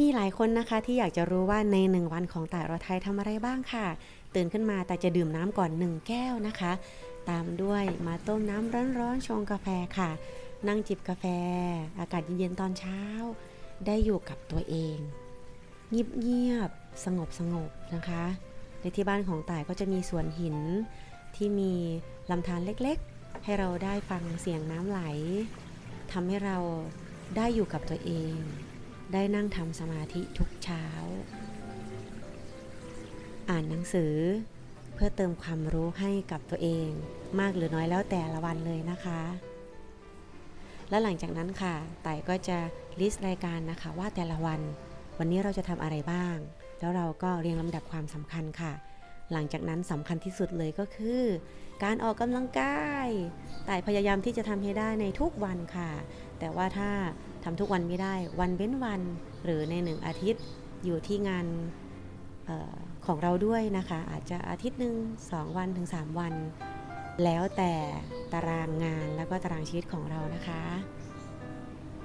มีหลายคนนะคะที่อยากจะรู้ว่าในหนึ่งวันของแต่ายรอไทยทำอะไรบ้างค่ะ ตื่นขึ้นมาแต่จะดื่มน้ำก่อนหนึ่งแก้วนะคะ ตามด้วยมาต้มน้ำร้อนๆชงกาแฟค่ะ นั่งจิบกาแฟ อากาศเย็นๆตอนเช้า ได้อยู่กับตัวเองเงียบๆสงบสงบๆนะคะ ในที่บ้านของต่ายก็จะมีสวนหินที่มีลำธารเล็กๆ ให้เราได้ฟังเสียงน้ำไหลทำให้เราได้อยู่กับตัวเอง ได้นั่งทำสมาธิทุกเช้า อ่านหนังสือเพื่อเติมความรู้ให้กับตัวเอง มากหรือน้อยแล้วแต่ละวันเลยนะคะ และหลังจากนั้นค่ะไต่ก็จะลิสต์รายการนะคะว่าแต่ละวัน วันนี้เราจะทำอะไรบ้าง แล้วเราก็เรียงลำดับความสำคัญค่ะ หลังจากนั้นสำคัญที่สุดเลยก็คือ การออกกำลังกายไต่พยายามที่จะทำให้ได้ในทุกวันค่ะ แต่ว่าถ้าทำทุกวันไม่ได้วันเว้นวันหรือในหนึ่งอาทิตย์อยู่ที่งานออของเราด้วยนะคะ อาจจะอาทิตย์หนึ่ง2 วันถึง 3 วัน แล้วแต่ตารางงานแล้วก็ตารางชีวิตของเรานะคะ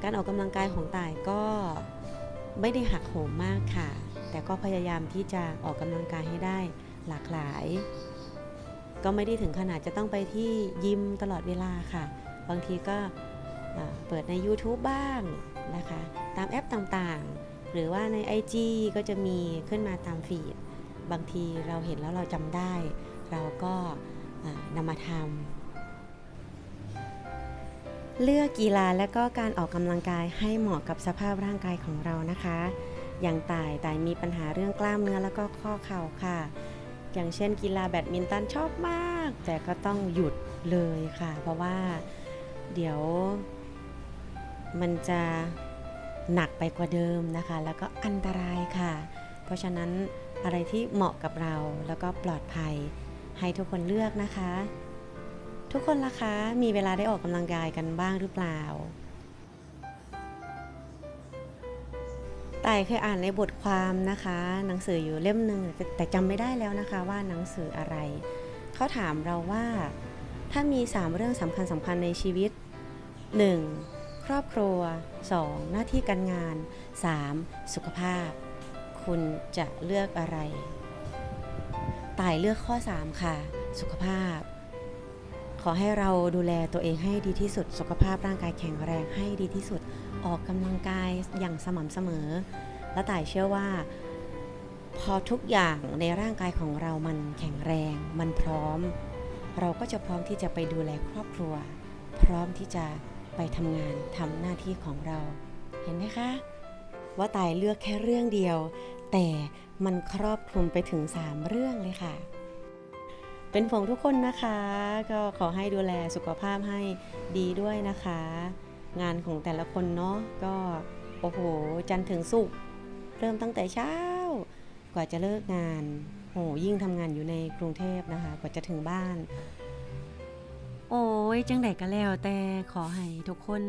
การออกกำลังกายของต่ายก็ไม่ได้หักโหมมากค่ะ แต่ก็พยายามที่จะออกกำลังกายให้ได้หลากหลาย ก็ไม่ได้ถึงขนาดจะต้องไปที่ยิมตลอดเวลาค่ะ บางทีก็ เปิดใน YouTube บ้างนะคะ ตามแอปต่างๆ หรือว่าใน IG ก็จะมีขึ้นมาตามฟีด บางทีเราเห็นแล้วเราจำได้ เราก็นำมาทำเลือกกีฬาและก็การออกกำลังกายให้เหมาะกับสภาพร่างกายของเรานะคะ อย่างต่ายต่ายมีปัญหาเรื่องกล้ามเนื้อแล้วก็ข้อเข่าค่ะ อย่างเช่นกีฬาแบดมินตันชอบมาก แต่ก็ต้องหยุดเลยค่ะ เพราะว่าเดี๋ยว มันจะหนักไปกว่าเดิมนะคะ แล้วก็อันตรายค่ะ เพราะฉะนั้นอะไรที่เหมาะกับเราแล้วก็ปลอดภัยให้ทุกคนเลือกนะคะ ทุกคนล่ะคะ มีเวลาได้ออกกำลังกายกันบ้างหรือเปล่าแต่เคยอ่านในบทความนะคะ หนังสืออยู่เล่มหนึ่งแต่แต่จำไม่ได้แล้วนะคะว่าหนังสืออะไร เขาถามเราว่า ถ้ามี 3 เรื่องสำคัญสำคัญในชีวิต 1. ครอบครัว 2. หน้าที่การงาน 3. สุขภาพ คุณจะเลือกอะไร ตายเลือกข้อ 3 ค่ะ สุขภาพ ขอให้เราดูแลตัวเองให้ดีที่สุด สุขภาพร่างกายแข็งแรงให้ดีที่สุด ออกกำลังกายอย่างสม่ำเสมอ และต่ายเชื่อว่า พอทุกอย่างในร่างกายของเรามันแข็งแรง มันพร้อม เราก็จะพร้อมที่จะไปดูแลครอบครัว พร้อมที่จะ ไปทำงานทำหน้าที่ของเรา เห็นไหมคะ ว่าตายเลือกแค่เรื่องเดียว แต่มันครอบคลุมไปถึง 3 เรื่องเลยค่ะ เป็นห่วงทุกคนนะคะ ก็ขอให้ดูแลสุขภาพให้ดีด้วยนะคะ งานของแต่ละคนเนาะก็โอ้โห จันทร์ถึงสุกเริ่มตั้งแต่เช้า กว่าจะเลิกงานโอ้ยิ่งทำงานอยู่ในกรุงเทพนะคะ กว่าจะถึงบ้าน โอ้ยจังไดก็แล้วแต่ขอให้ทุกคน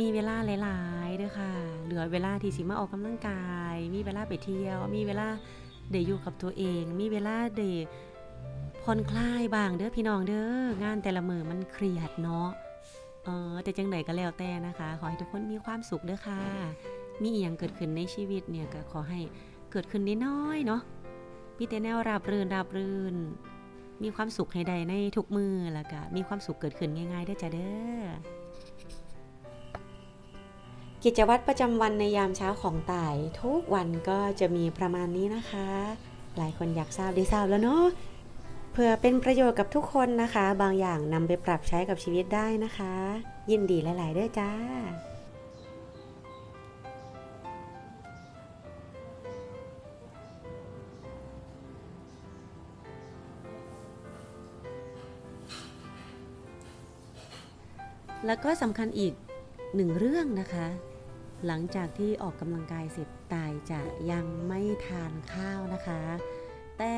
มีเวลาหลายๆเด้วยค่ะ เหลือเวลาที่สิมาออกกำลังกาย มีเวลาไปเที่ยว มีเวลาเดอยู่กับตัวเอง มีเวลาเดผ่อนคลายบ้างเด้อพี่น้องเด้องานแต่ละมือมันเครียดเนาะเออแต่จังไดก็แล้วแต่นะคะ ขอให้ทุกคนมีความสุขเด้อค่ะ มีอีหยังเกิดขึ้นในชีวิตเนี่ยก็ขอให้เกิดขึ้นน้อยๆเนาะมีแต่แนวราบรื่นราบรื่น มีความสุขให้ได้ในทุกมือแล้วก็มีความสุขเกิดขึ้นง่ายๆได้จ้ะเด้อ กิจวัตรประจำวันในยามเช้าของต่าย ทุกวันก็จะมีประมาณนี้นะคะ หลายคนอยากทราบได้ทราบแล้วเนาะเพื่อเป็นประโยชน์กับทุกคนนะคะ บางอย่างนำไปปรับใช้กับชีวิตได้นะคะ ยินดีหลายๆด้วยจ้า แล้วก็สำคัญอีกหนึ่งเรื่องนะคะ หลังจากที่ออกกำลังกายเสร็จตายจะยังไม่ทานข้าวนะคะ แต่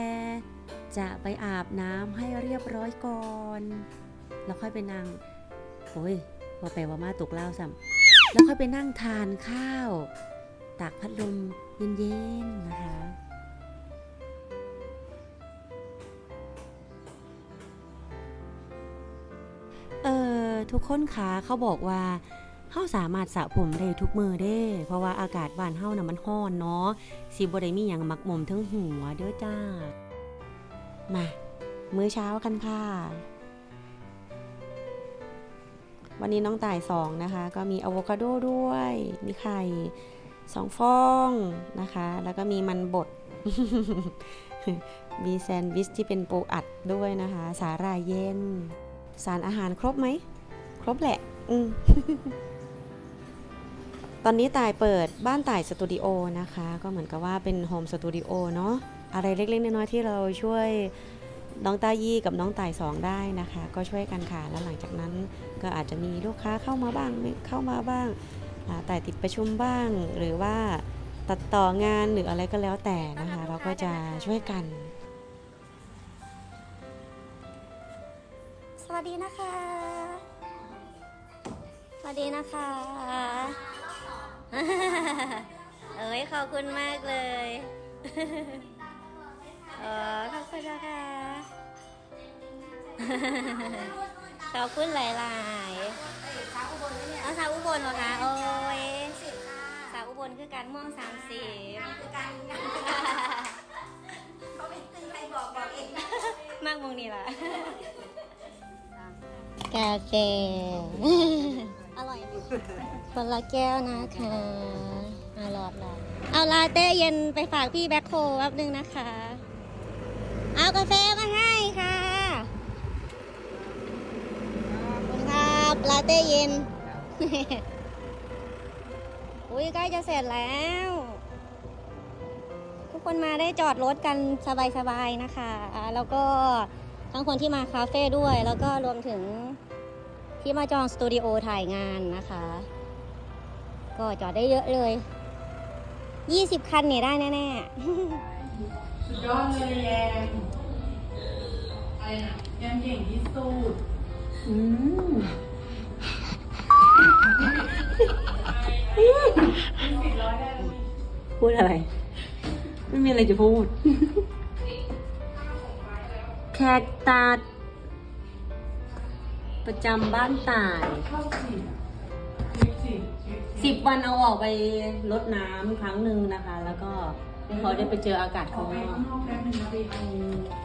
จะไปอาบน้ำให้เรียบร้อยก่อน แล้วค่อยไปนั่งโอ้ยว่าไปว่ามาตกเล่าซ้ำแล้วค่อยไปนั่งทานข้าว ตากพัดลมเย็นๆนะคะ ทุกคนคะเขาบอกว่าเฮาสามารถสระผมได้ทุกมือเด้ เพราะว่าอากาศบ้านเฮาน่ะมันร้อนเนาะสิบ่ได้มีหยังมักหมมทั้งหัวเด้อจ้า มา มื้อเช้ากันค่ะ วันนี้น้องต่ายสองนะคะ ก็มีอะโวคาโดด้วย มีไข่สองฟองนะคะ แล้วก็มีมันบด มีแซนด์วิชที่เป็นปูอัดด้วยนะคะ สาหร่ายเย็น สารอาหารครบไหม รบแหละ อืมตอนนี้ต่ายเปิดบ้านต่ายสตูดิโอนะคะ ก็เหมือนกับว่าเป็นโฮมสตูดิโอเนาะอะไรเล็กๆน้อยๆที่เราช่วยน้องตายี่กับน้องต่ายสองได้นะคะ ก็ช่วยกันค่ะแล้วหลังจากนั้นก็อาจจะมีลูกค้าเข้ามาบ้างไม่เข้ามาบ้างต่ายติดประชุมบ้าง หรือว่าตัดต่องานหรืออะไรก็แล้วแต่นะคะ เราก็จะช่วยกัน สวัสดีนะคะ วัสดีนะคะ เอ้ยขอบคุณมากเลยเออขอบคุณนะคะขอบคุณหลายๆสาวอุบลเอาสาวอุบลเหรอคะโอ้ยสาวอุบลคือการม่วงสามสิบคือการเขาเป็นตึงใครบอกบอกเองมากมงนี่ล่ะกาแฟ อร่อยคนละแก้วนะคะอร่อยหลอดเอาลาเต้เย็นไปฝากพี่แบ็คโคแป๊บนึงนะคะ เอากาแฟมาให้ค่ะขอบคุณครับลาเต้เย็น อุ้ยใกล้จะเสร็จแล้ว ทุกคนมาได้จอดรถกันสบายๆนะคะ แล้วก็ทั้งคนที่มาคาเฟ่ด้วย แล้วก็รวมถึง ที่มาจองสตูดิโอถ่ายงานนะคะ ก็จอดได้เยอะเลย 20 คันเนี่ยได้แน่สุดยอดเลยแยมอะไรนะแยมเก่งที่สุดอืมสิบร้อยได้แล้วนี่พูดอะไร ไม่มีอะไรจะพูด แขกตาด ประจำบ้านตายเข้าสี่สิบสี่สิบสิบวันเอาออกไปลดน้ำครั้งหนึ่งนะคะ แล้วก็พอได้ไปเจออากาศออข้ากงไปนอข้ากงนอกแป๊บนึงแล้วไปเอา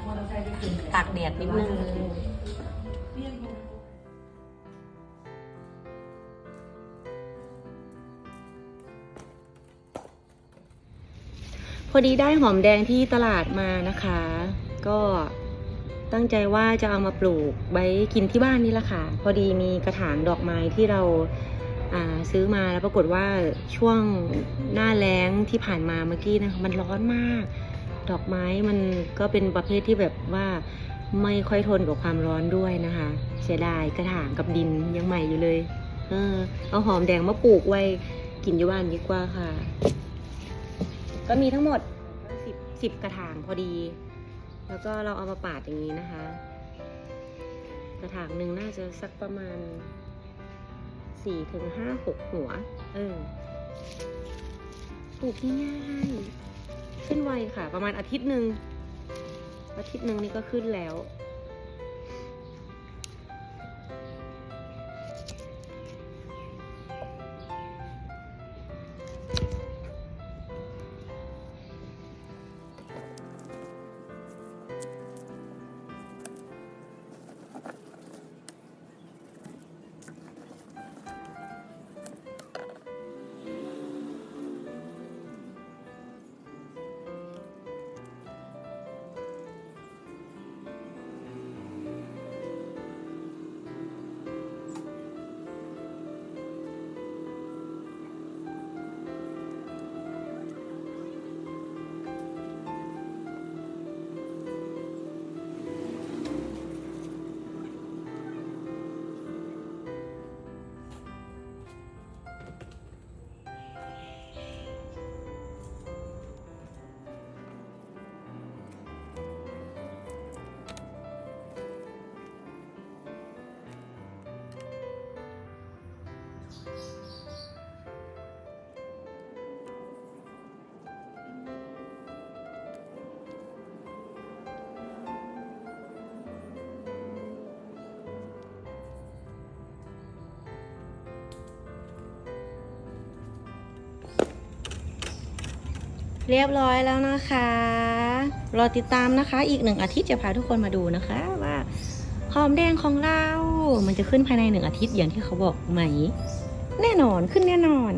มอเตอร์ไซค์ไปเปลี่ยนตากแดดนิดนึงเรียกดูพอดีได้หอมแดงที่ตลาดมานะคะ ก็ ตั้งใจว่าจะเอามาปลูกไว้กินที่บ้านนี่แหละค่ะ พอดีมีกระถางดอกไม้ที่เราซื้อมาแล้วปรากฏว่าช่วงหน้าแล้งที่ผ่านมาเมื่อกี้นะคะมันร้อนมาก ดอกไม้มันก็เป็นประเภทที่แบบว่าไม่ค่อยทนกับความร้อนด้วยนะคะ เสียดายกระถางกับดินยังใหม่อยู่เลย เออ เอาหอมแดงมาปลูกไว้กินอยู่บ้านดีกว่าค่ะ ก็มีทั้งหมดสิบสิบกระถางพอดี แล้วก็เราเอามาปาดอย่างนี้นะคะ กระถางหนึ่งน่าจะสักประมาณสี่ถึงห้าหกหัว เออปลูกง่ายๆขึ้นไวค่ะ ประมาณอาทิตย์หนึ่งอาทิตย์หนึ่งนี่ก็ขึ้นแล้ว เรียบร้อยแล้วนะคะ รอติดตามนะคะ อีกหนึ่งอาทิตย์จะพาทุกคนมาดูนะคะ ว่าหอมแดงของเรา มันจะขึ้นภายในหนึ่งอาทิตย์อย่างที่เขาบอกไหม แน่นอนขึ้นแน่นอน